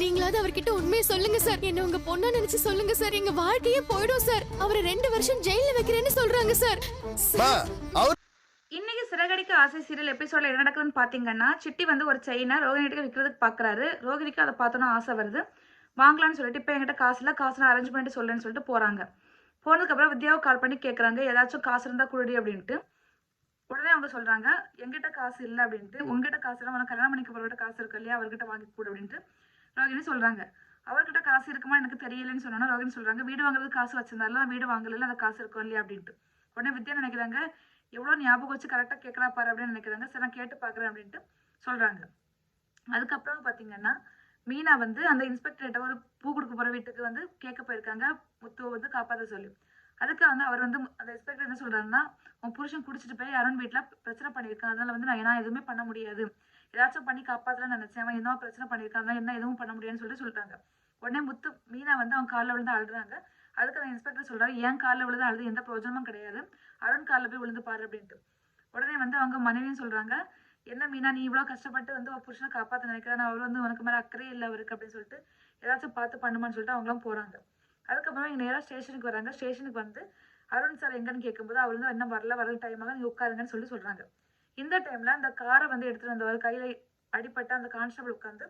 நீங்களாவது அவர்கிட்ட உண்மையை சொல்லுங்க சார். என்ன உங்க பொண்ணா நினைச்சு சொல்லுங்க சார். எங்க வாழ்க்கையே போயிடும் சார். அவரை ரெண்டு வருஷம் ஜெயில வைக்கிறேன்னு சொல்றாங்க சார். இன்னைக்கு சிறகடிக்க ஆசை சீரியல் எபிசோட்ல என்ன நடக்குதுன்னு பாத்தீங்கன்னா சிட்டி வந்து ஒரு செயினை ரோகிணிகிட்ட விற்கிறதுக்கு பாக்குறாரு. ரோகிணிக்கு அதை பார்த்தோன்னா ஆசை வருது. வாங்கலாம்னு சொல்லிட்டு இப்போ என்கிட்ட காசு இல்லை காசு நான் அரேஞ்ச் பண்ணிட்டு சொல்லுன்னு சொல்லிட்டு போறாங்க. போனதுக்கப்புறம் வித்யாவை கால் பண்ணி கேட்குறாங்க ஏதாச்சும் காசு இருந்தால் குடுடி அப்படின்ட்டு. உடனே அவங்க சொல்றாங்க என்கிட்ட காசு இல்லை அப்படின்ட்டு. உங்ககிட்ட காசு இல்லை உனக்கு கல்யாணம் பண்ணிக்க போறவர்கிட்ட காசு இருக்கு இல்லையா? அவர்கிட்ட வாங்கி கொடு அப்படின்ட்டு. ரோகிணி சொல்கிறாங்க அவர்கிட்ட காசு இருக்குமா? எனக்கு தெரியலன்னு சொன்னா ரோகிணி சொல்கிறாங்க வீடு வாங்குறதுக்கு காசு வச்சிருந்தாலும் நான் வீடு வாங்கல அந்த காசு இருக்கும் இல்லையா அப்படின்ட்டு. உடனே வித்யா நினைக்கிறாங்க எவ்வளோ ஞாபகம் வச்சு கரெக்டாக கேட்குறா பாரு அப்படின்னு நினைக்கிறாங்க. சரி நான் கேட்டு பார்க்குறேன் அப்படின்ட்டு சொல்கிறாங்க அதுக்கப்புறம் பார்த்தீங்கன்னா மீனா வந்து அந்த இன்ஸ்பெக்டர்கிட்ட ஒரு பூ கொடுக்க போகிற வீட்டுக்கு வந்து கேட்க போயிருக்காங்க. முத்துவை வந்து காப்பாற்ற சொல்லி. அதுக்கு வந்து அவர் வந்து அந்த இன்ஸ்பெக்டர் என்ன சொல்கிறாருன்னா உன் புருஷன் குடிச்சிட்டு போய் அருண் வீட்டில் பிரச்சனை பண்ணியிருக்கான். அதனால வந்து நான் ஏன்னா எதுவுமே பண்ண முடியாது. ஏதாச்சும் பண்ணி காப்பாற்றலாம் நினச்சேன். அவன் என்ன பிரச்சனை பண்ணியிருக்காங்க என்ன எதுவும் பண்ண முடியாதுன்னு சொல்லிட்டு சொல்லிட்டாங்க. உடனே முத்து மீனா வந்து அவன் காலில் விழுந்து அழுறாங்க அதுக்கு அந்த இன்ஸ்பெக்டர் சொல்றாரு ஏன் காலில் விழுந்து அழுது எந்த பிரயோஜனமும் கிடையாது. அருண் காலில் போய் விழுந்து பாரு அப்படின்ட்டு. உடனே வந்து அவங்க மனைவியும் சொல்றாங்க என்ன மீனா நீ இவ்வளோ கஷ்டப்பட்டு வந்து ஒரு புருஷனை காப்பாற்ற நினைக்கிறேன் அவர் வந்து உனக்கு மேலே அக்கறையே இல்லை அவருக்கு அப்படின்னு சொல்லிட்டு ஏதாச்சும் பார்த்து பண்ணுமான்னு சொல்லிட்டு அவங்களும் போறாங்க. அதுக்கப்புறம் இங்கே நேராக ஸ்டேஷனுக்கு வராங்க. ஸ்டேஷனுக்கு வந்து அருண் சார் எங்கன்னு கேட்கும்போது அவர் வந்து என்ன வரல வரல டைமாக நீங்கள் உட்காருங்கன்னு சொல்லி சொல்கிறாங்க இந்த டைமில் அந்த காரை வந்து எடுத்துகிட்டு வந்தவர் கையில் அடிப்பட்ட அந்த கான்ஸ்டபிள் உட்காந்து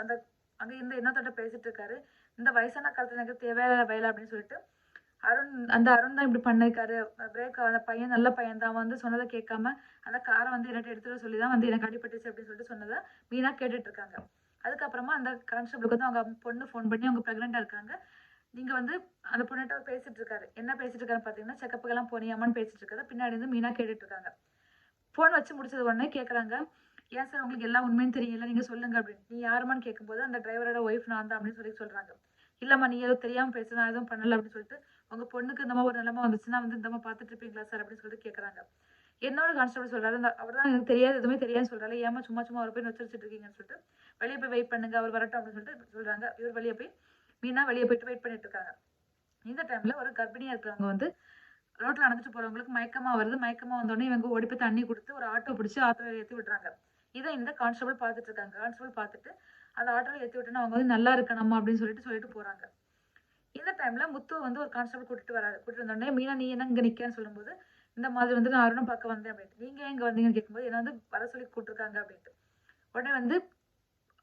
அந்த அங்கே இந்த என்னத்தோட பேசிகிட்டு இருக்காரு. இந்த வயசான காலத்தில் எனக்கு தேவையான வயலை அப்படின்னு சொல்லிட்டு அருண் அந்த அருண் தான் இப்படி பண்ணிருக்காரு பிரேக் அந்த பையன் நல்ல பையன் தான். அவன் வந்து சொன்னதை கேட்காம அந்த காரை வந்து என்கிட்ட எடுத்துகிட்டு சொல்லி தான் வந்து எனக்கு அடிபட்டுச்சு அப்படின்னு சொல்லிட்டு சொன்னதை மீனா கேட்டுட்டு இருக்காங்க. அதுக்கப்புறமா அந்த கான்ஸ்டபிளுக்கு வந்து அவங்க பொண்ணு ஃபோன் பண்ணி அவங்க ப்ரெக்னெண்ட்டாக இருக்காங்க. நீங்கள் வந்து அந்த பொண்ணுகிட்ட அவர் பேசிட்டு இருக்காரு. என்ன பேசிட்டு இருக்காரு பார்த்தீங்கன்னா செக்கப்புக்கெல்லாம் போனியாமான்னு பேசிட்டு இருக்காரு. பின்னாடி வந்து மீனா கேட்டுட்டு இருக்காங்க. ஃபோன் வச்சு முடிச்சது உடனே கேட்குறாங்க ஏன் சார் உங்களுக்கு எல்லா உண்மையும் தெரியல. நீங்கள் சொல்லுங்க அப்படின்னு. நீ யாருமான்னு கேட்கும்போது அந்த டிரைவரோட ஒய்ஃப் நான் தான் அப்படின்னு சொல்லி சொல்கிறாங்க இல்லைம்மா நீ ஏதோ தெரியாமல் பேசுனா எதுவும் பண்ணல அப்படின்னு சொல்லிட்டு உங்கள் பொண்ணுக்கு இந்த மாதிரி ஒரு நிலைமை வந்துச்சுன்னா வந்து இந்த மாதிரி பார்த்துட்டு இருப்பீங்களா சார் அப்படின்னு சொல்லிட்டு கேட்குறாங்க என்னோட கான்ஸ்டபிள் சொல்கிறாரு அவர் தான் எனக்கு தெரியாது எதுவுமே தெரியாதுன்னு சொல்கிறாரு ஏமா சும்மா சும்மா அவர் போய் நொச்சரிச்சிட்டு இருக்கீங்கன்னு சொல்லிட்டு வெளியே போய் வெயிட் பண்ணுங்க அவர் வரட்டும் அப்படின்னு சொல்லிட்டு சொல்கிறாங்க இவர் வெளியே போய் மீனா வெளியே போயிட்டு வெயிட் பண்ணிட்டு இருக்காங்க. இந்த டைம்ல ஒரு கர்ப்பிணியா இருக்கிறவங்க வந்து ரோட்ல நடந்துட்டு போறவங்களுக்கு மயக்கமா வருது. மயக்கமா வந்தோடனே இவங்க ஓடி போய் தண்ணி கொடுத்து ஒரு ஆட்டோ பிடிச்சி ஆட்டோல ஏற்றி விடுறாங்க. இதை இந்த கான்ஸ்டபிள் பார்த்துட்டு இருக்காங்க. கான்ஸ்டபிள் பார்த்துட்டு அந்த ஆட்டோவில் ஏற்றி விட்டோன்னா அவங்க வந்து நல்லா இருக்கணும் அப்படின்னு சொல்லிட்டு சொல்லிட்டு போறாங்க. இந்த டைம்ல முத்து வந்து ஒரு கான்ஸ்டபிள் கூட்டிட்டு வராரு. கூட்டிட்டு வந்தோடனே மீனா நீ என்ன இங்க நிக்கன்னு சொல்லும்போது இந்த மாதிரி வந்து நான் அருணம் பார்க்க வந்தேன் அப்படின்ட்டு. நீங்க எங்க வந்தீங்கன்னு கேட்கும்போது என்ன வந்து வர சொல்லி கூப்பிட்டுருக்காங்க அப்படின்ட்டு. உடனே வந்து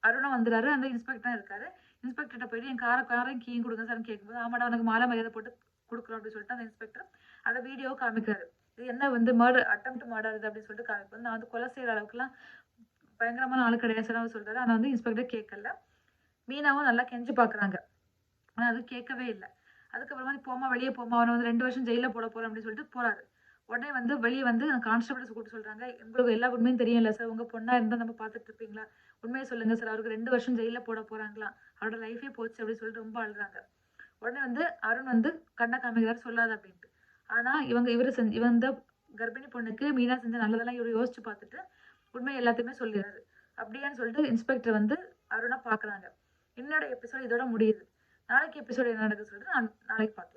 அருணா வந்துறாரு அந்த இன்ஸ்பெக்டர் இருக்காரு. இன்ஸ்பெக்டர்கிட்ட போயிட்டு என் காரை காரையும் கீயும் கொடுங்க சார்னு கேட்கும்போது ஆமாடா உனக்கு மாலை மரியாதை போட்டு கொடுக்குறோம் அப்படின்னு சொல்லிட்டு அந்த இன்ஸ்பெக்டர் அதை வீடியோ காமிக்கிறாரு. இது என்ன வந்து மர்டர் அட்டம் மர்டர் இது அப்படின்னு சொல்லிட்டு காமிப்போம் நான் வந்து கொலை செய்கிற அளவுக்குலாம் பயங்கரமான ஆளு கிடையாது சார் சொல்கிறாரு ஆனால் வந்து இன்ஸ்பெக்டர் கேட்கல மீனாவும் நல்லா கெஞ்சி பார்க்குறாங்க ஆனால் அது கேட்கவே இல்லை. அதுக்கப்புறமா நீ போமா வெளியே போமா அவனை வந்து ரெண்டு வருஷம் ஜெயிலில் போட போகிறோம் அப்படின்னு சொல்லிட்டு போகிறாரு உடனே வந்து வெளியே வந்து கான்ஸ்டபிள்ஸ் கூப்பிட்டு சொல்கிறாங்க உங்களுக்கு எல்லா உண்மையும் தெரியும்ல சார் உங்கள் பொண்ணாக இருந்தால் நம்ம பார்த்துட்டு இருப்பீங்களா? உண்மையை சொல்லுங்க சார் அவருக்கு ரெண்டு வருஷம் ஜெயில போட போகிறாங்களா அவரோட லைஃபே போச்சு அப்படின்னு சொல்லிட்டு ரொம்ப அழுறாங்க. உடனே வந்து அருண் வந்து கண்ணை காமிக்கிறார் சொல்லாத அப்படின்ட்டு. ஆனால் இவங்க இவரு செஞ்சு இவங்க இந்த கர்ப்பிணி பொண்ணுக்கு மீனா செஞ்ச நல்லதெல்லாம் இவரு யோசிச்சு பார்த்துட்டு உண்மை எல்லாத்தையுமே சொல்லிடுறாரு. அப்படியான்னு சொல்லிட்டு இன்ஸ்பெக்டர் வந்து அருணாக பார்க்குறாங்க. என்னோட எபிசோட் இதோட முடியுது. நாளைக்கு எபிசோடு என்ன நடக்குது சொல்லிட்டு நான் நாளைக்கு பார்க்கலாம்.